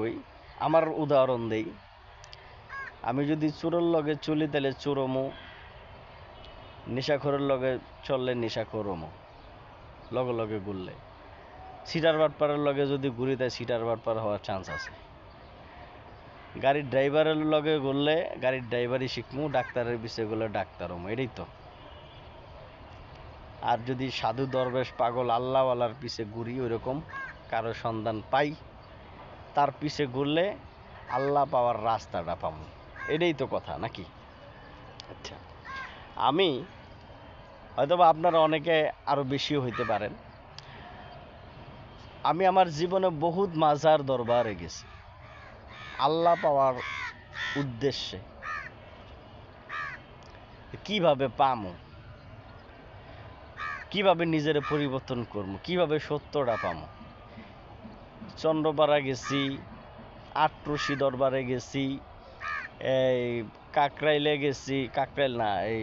কই? আমার উদাহরণ দেই। আমি যদি চোরের লগে চলি তাহলে চোরমো, নেশাখোরের লগে চললে নেশাখোরমো, লগে লগে ঘুরলে। সিটার বাটপারের লগে যদি ঘুরি তাই সিটার বাটপার হওয়ার চান্স আছে। গাড়ির ড্রাইভারের লগে ঘুরলে গাড়ির ড্রাইভারই শিখমু, ডাক্তারের বিষয়ে গেলে ডাক্তার হমু এটাই তো। আর যদি সাধু দরবেশ পাগল আল্লাহওয়ালার পিছে ঘুরি, ওইরকম কারও সন্ধান পাই তার পিছে ঘুরলে আল্লাহ পাওয়ার রাস্তাটা পাবো। এটাই তো কথা, নাকি? আচ্ছা আমি হয়তোবা আপনারা অনেকে আরও বেশিও হইতে পারেন। আমি আমার জীবনে বহুত মাজার দরবারে গেছি। আল্লাহ পাওয়ার উদ্দেশ্যে। কীভাবে পামো? কীভাবে নিজের পরিবর্তন করব? কীভাবে সত্যটা পামো? চন্দ্রপাড়া গেছি আটরশি দরবারে গেছি, এই কাকরাইলে গেছি, কাকরাইল না, এই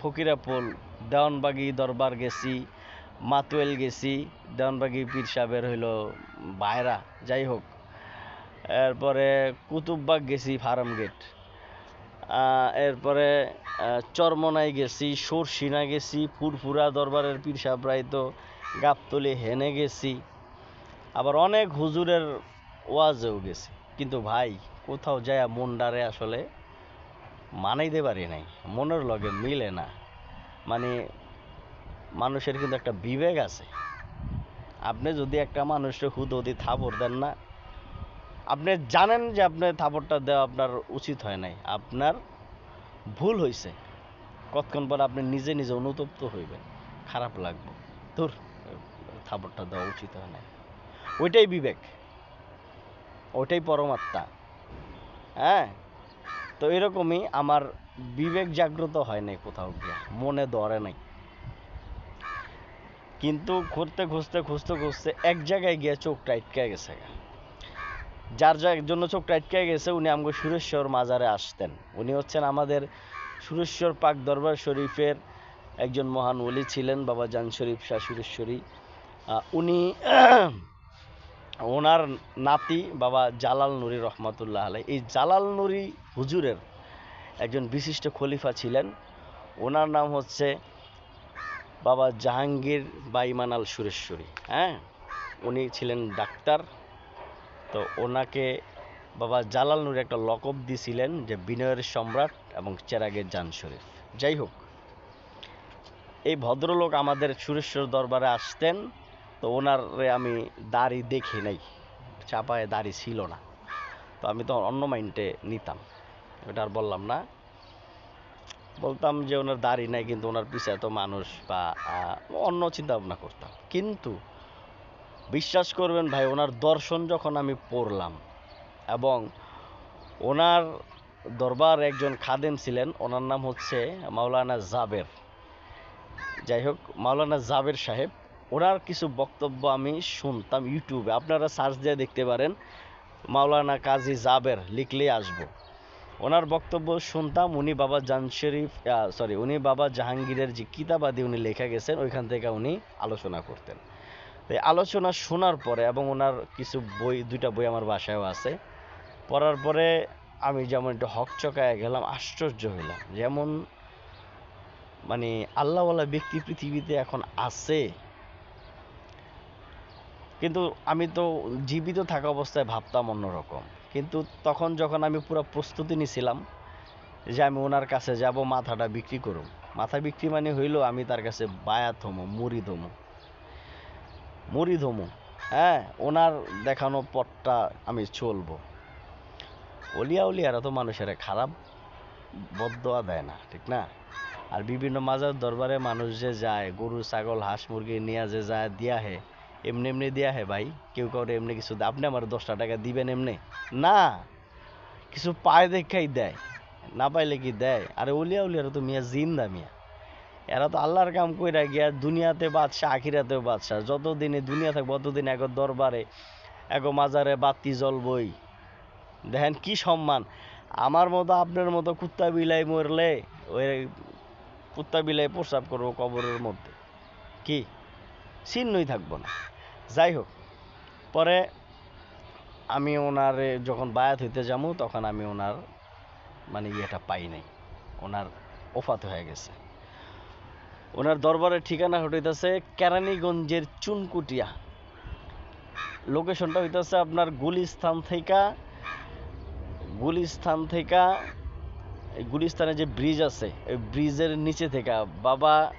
ফকিরাপুল, দেওয়ানবাগি দরবার গেছি, মাতুয়েল গেছি, দেওয়ানবাগি পীর সাহেবের হইল বাইরা যাই হোক। এরপরে কুতুববাগ গেছি, ফার্ম গেট। এরপরে চরমনাই গেছি, সরসিনা গেছি, ফুরফুরা দরবারের পীর সাহেবরাই তো গাবতলি হেনে গেছি। আবার অনেক হুজুরের ওয়াজেও গেছি। কিন্তু ভাই, কোথাও যায় মনডারে আসলে মানাইতে পারি নাই। মনের লগে মিলে না। মানে মানুষের কিন্তু একটা বিবেক আছে। আপনি যদি একটা মানুষের হুদদি থাপড় দেন না, আপনি জানেন যে আপনার থাপড়টা দেওয়া আপনার উচিত হয় নাই। আপনার ভুল হয়েছে কতক্ষণ পর আপনি নিজে নিজে অনুতপ্ত হইবেন। খারাপ লাগবে। তোর থাপড়টা দেওয়া উচিত হয় নাই। ওইটাই বিবেক। ওইটাই পরমাত্মা। হ্যাঁ? তো এরকমই আমার বিবেক জাগ্রত হয় নাই কোথাও গিয়ে। মনে ধরে নাই। কিন্তু খুঁজতে খুঁজতে খুঁজতে খুঁজতে এক জায়গায় গিয়ে চোখটা আটকে গেছে যার যার জন্য চোখটা আটকে গেছে, উনি আমাকে সুরেশ্বর মাজারে আসতেন। উনি হচ্ছেন আমাদের সুরেশ্বর পাক দরবার শরীফের একজন মহান ওলি ছিলেন, বাবা জান শরীফ শাহ সুরেশ্বরী। উনি ওনার নাতি বাবা জালাল নুরি রহমাতুল্লাহ আলাই এই জালাল নুরি হুজুরের একজন বিশিষ্ট খলিফা ছিলেন। ওনার নাম হচ্ছে বাবা জাহাঙ্গীর বা ইমান আল সুরেশ্বরী। হ্যাঁ? উনি ছিলেন ডাক্তার। তো ওনাকে বাবা জালাল নুরি একটা লকব দিয়েছিলেন যে বিনয়ের সম্রাট এবং চেরাগের জান শরীফ। যাই হোক, এই ভদ্রলোক আমাদের সুরেশ্বর দরবারে আসতেন। তো ওনারে আমি দাড়ি দেখি নাই, চাপায় দাড়ি ছিল না। তো আমি তো অন্য মাইন্ডে নিতাম। ওটা আর বললাম না। বলতাম যে ওনার দাড়ি নাই, কিন্তু ওনার পিছে এত মানুষ বা অন্য চিন্তা ভাবনা করতাম। কিন্তু বিশ্বাস করবেন ভাই, ওনার দর্শন যখন আমি পড়লাম এবং ওনার দরবার একজন খাদেম ছিলেন, ওনার নাম হচ্ছে মাওলানা জাবের। যাই হোক, মাওলানা জাবের সাহেব ওনার কিছু বক্তব্য আমি শুনতাম ইউটিউবে। আপনারা সার্চ দিয়ে দেখতে পারেন। মাওলানা কাজী জাবের লিখলেই আসব। ওনার বক্তব্য শুনতাম, উনি বাবা জান শরীফ সরি উনি বাবা জাহাঙ্গীরের যে কিতাবাদি উনি লেখা গেছেন, ওইখান থেকে উনি আলোচনা করতেন। তো আলোচনা শোনার পরে এবং ওনার কিছু বই, দুইটা বই আমার বাসায়ও আছে। পড়ার পরে আমি যেমন একটু হকচকায় গেলাম, আশ্চর্য হইলাম। যেমন মানে আল্লাহওয়ালা ব্যক্তি পৃথিবীতে এখন আছে কিন্তু আমি তো জীবিত থাকা অবস্থায় ভাবতাম অন্যরকম। কিন্তু তখন যখন আমি পুরো প্রস্তুতি নিছিলাম যে আমি ওনার কাছে যাব, মাথাটা বিক্রি করুম। মাথা বিক্রি মানে হইল আমি তার কাছে বায়াত হমো মুড়ি ধমো। মুড়ি ধমো হ্যাঁ? ওনার দেখানো পথটা আমি চলবো। অলিয়া উলিয়ারা তো মানুষের খারাপ বদয়া দেয় না, ঠিক না? আর বিভিন্ন মাজার দরবারে মানুষ যে যায়, গরু, ছাগল, হাঁস, মুরগি নিয়ে যে যায়, দিয়া হে। এমনি এমনি দিয়া হে ভাই। কেউ কাউরে এমনি কিছু আপনি আমার দশটা টাকা দিবেন এমনি? না। কিছু পায় দেখাই দেয়, না পাইলে কি দেয়? আরে উলিয়া উলিয়ারা তো মিয়া, জিন্দা মিয়া। এরা তো আল্লাহর কাম কইরা গিয়া দুনিয়াতে বাদশাহ, আখিরাতেও বাদশাহ। যতদিনে দুনিয়া থাকবে ততদিন এক দরবারে এক মাজারে বাতি জ্বলবই। দেখেন কি সম্মান। আমার মতো আপনার মতো কুত্তা বিলাই মরলে, ওই কুত্তা বিলাই প্রস্রাব করব কবরের মধ্যে। কি? চিহ্নই থাকব না। যাই হোক, পরে আমি ওনার যখন বায়াত হইতে যাব তখন আমি ওনার মানে ইয়েটা পাই নাই। ওনার ওফাত হয়ে গেছে। ওনার দরবারের ঠিকানা হইতেছে কেরানীগঞ্জের চুনকুটিয়া। লোকেশনটা হইতেছে আপনার গুলিস্থান থেকে গুলিস্থান থেকে এই গুলিস্তানে যে ব্রিজ আছে ওই ব্রিজের নিচে থেকে বাবা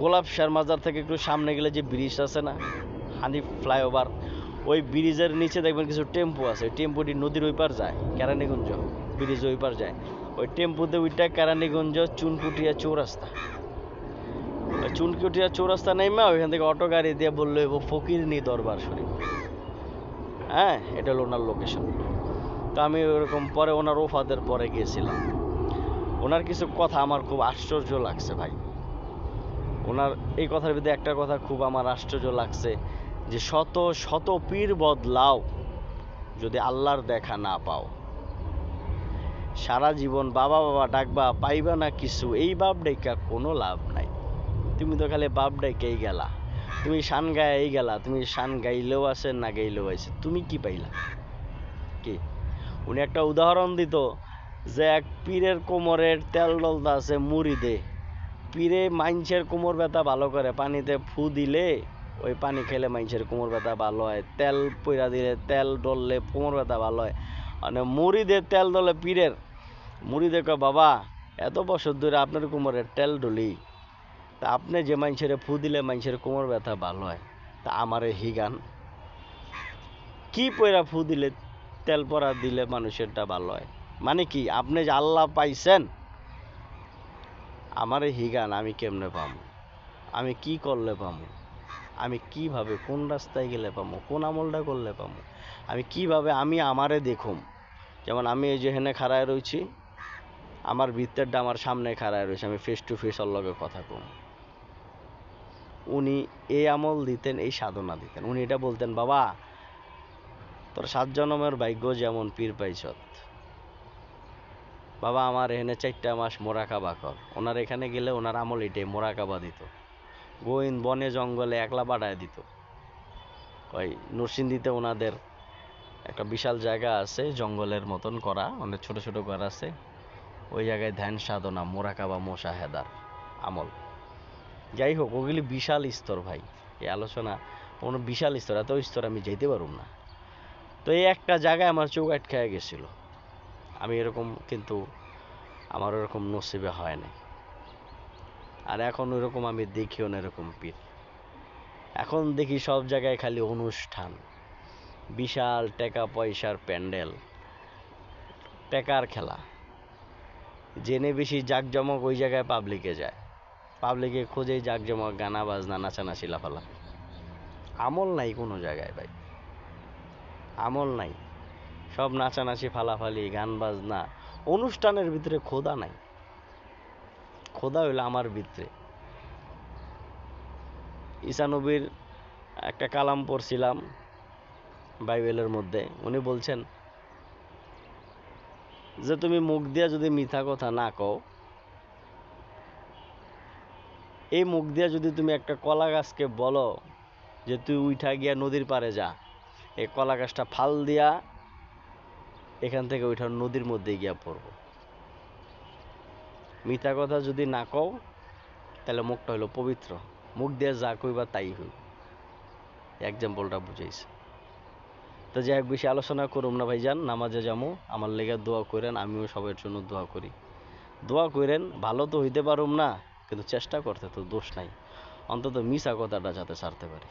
গোলাপ শাহ মাজার থেকে একটু সামনে গেলে যে ব্রিজ আছে না হানি ফ্লাইওভার ওই ব্রিজের নিচে দেখবেন কিছু টেম্পু আছে। ওই টেম্পোটি নদীর ওই পার যায়, কেরানীগঞ্জ ব্রিজ ওই পার যায়। ওই টেম্পুতে ওইটা কেরানীগঞ্জ, চুনকুটিয়া চৌরাস্তা। চুনকুটিয়া চৌরাস্তা নেমে ওইখান থেকে অটো গাড়ি দিয়ে বলল এবার ফকির নি দরবার শরীফ। হ্যাঁ এটা হলো ওনার লোকেশন তো আমি ওরকম পরে ওনার ওফাদের পরে গিয়েছিলাম। ওনার কিছু কথা আমার খুব আশ্চর্য লাগছে ভাই। ওনার এই কথার ভিতরে একটা কথা খুব আমার আশ্চর্য লাগছে, যে শত শত পীর বদলাও যদি আল্লাহর দেখা না পাও। সারা জীবন বাবা বাবা, ডাকবা, পাইবা না কিছু, এই বাপ ডাইকা কোনো লাভ নাই। তুমি তো খালি বাপ ডাইকেই গেলা, তুমি শান গায়ে গেলা, তুমি শান গাইলেও আছে, না গাইলেও আছে, তুমি কি পাইলা? কি? উনি একটা উদাহরণ দিত যে এক পীরের কোমরের তেল ডলতা আছে মুড়িদে পীরে মাইনছের কোমর ব্যথা ভালো করে। পানিতে ফু দিলে ওই পানি খেলে মাইনছের কোমর ব্যথা ভালো হয়। তেল পইরা দিলে তেল ডললে কোমর ব্যথা ভালো হয়। মানে মুড়িদে তেল ডলে পীরের। মুড়িদে কয়, বাবা, এত বছর ধরে আপনার কোমরের তেল ডলি। তা আপনি যে মাইনছের ফু দিলে মাইনছের কোমর ব্যথা ভালো হয়। তা আমারে হিগান। কি পয়রা ফু দিলে তেল পরা দিলে মানুষেরটা ভালো হয়? মানে কি, আপনি যে আল্লাহ পাইছেন আমারে হিগান আমি কেমনে পামু? আমি কি করলে পামু? আমি কীভাবে, কোন রাস্তায় গেলে পামু? কোন আমলটা করলে পামু? আমি কীভাবে, আমি আমারে দেখুম? যেমন আমি এই যে হেনে খাড়ায় রয়েছি আমার ভিতরটা আমার সামনে খাড়ায় রয়েছে আমি ফেস টু ফেস ওর লগে কথা কম। উনি এই আমল দিতেন, এই সাধনা দিতেন। উনি এটা বলতেন, বাবা, তোর সাত জনমের ভাগ্য যেমন পীর পাইছত বাবা আমার এখানে চারটা মাস মোরাকাবা কর। ওনার এখানে গেলে ওনার আমল এটাই মোরাকাবা দিত। গোয়েন বনে জঙ্গলে একলা পাঠায় দিত। ওই নরসিংদীতে ওনাদের একটা বিশাল জায়গা আছে, জঙ্গলের মতন করা, অনেক ছোট ছোট ঘর আছে। ওই জায়গায় ধ্যান সাধনা মোরাকাবা মোশাহেদার আমল। যাই হোক, ওগুলি বিশাল স্তর ভাই। এই আলোচনা কোনো বিশাল স্তর, এত স্তর আমি যেতে পারুম না। তো এই একটা জায়গায় আমার চোখ আটকায় গেছিল। আমি এরকম কিন্তু আমার ওরকম নসিবে হয় না আর এখন ওরকম আমি দেখিও না এরকম পীর। এখন দেখি সব জায়গায় খালি অনুষ্ঠান, বিশাল টাকা পয়সার প্যান্ডেল, টাকার খেলা। জেনে বেশি জাঁকজমক ওই জায়গায় পাবলিকে যায়। পাবলিকে খোঁজেই জাঁকজমক গানা বাজনা নাচানাচি লাফালা আমল নাই কোনো জায়গায় ভাই। আমল নাই। সব নাচানাচি, ফালাফালি, গান বাজনা, অনুষ্ঠানের ভিতরে খোদা নাই। খোদা হইল আমার ভিতরে। ঈসানবীর একটা কালাম পড়ছিলাম বাইবেলের মধ্যে। উনি বলছেন, যে তুমি মুখ দিয়ে যদি মিথ্যা কথা না কও, এই মুখ দিয়ে যদি তুমি একটা কলা গাছকে বলো যে তুই উঠা গিয়া নদীর পাড়ে যা, এই কলা গাছটা ফাল দিয়া এখান থেকে ওইটা নদীর মধ্যে গিয়া পড়ব। মিথ্যা কথা যদি না কও, তাহলে মুখটা হলো পবিত্র। মুখ দিয়ে যা কইবা তাই হইব। এক্সাম্পলটা বুঝাইছে। তো যাই হোক, বেশি আলোচনা করুম না ভাইজান, নামাজে যামু। আমার লেগে দোয়া করেন, আমিও সবার জন্য দোয়া করি। দোয়া করেন, ভালো তো হইতে পারুম না, কিন্তু চেষ্টা করতে তো দোষ নাই। অন্তত মিশা কথাটা যাতে ছাড়তে পারি।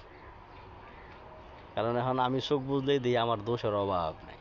কারণ এখন আমি চোখ বুঝলেই দিই, আমার দোষের অভাব নাই।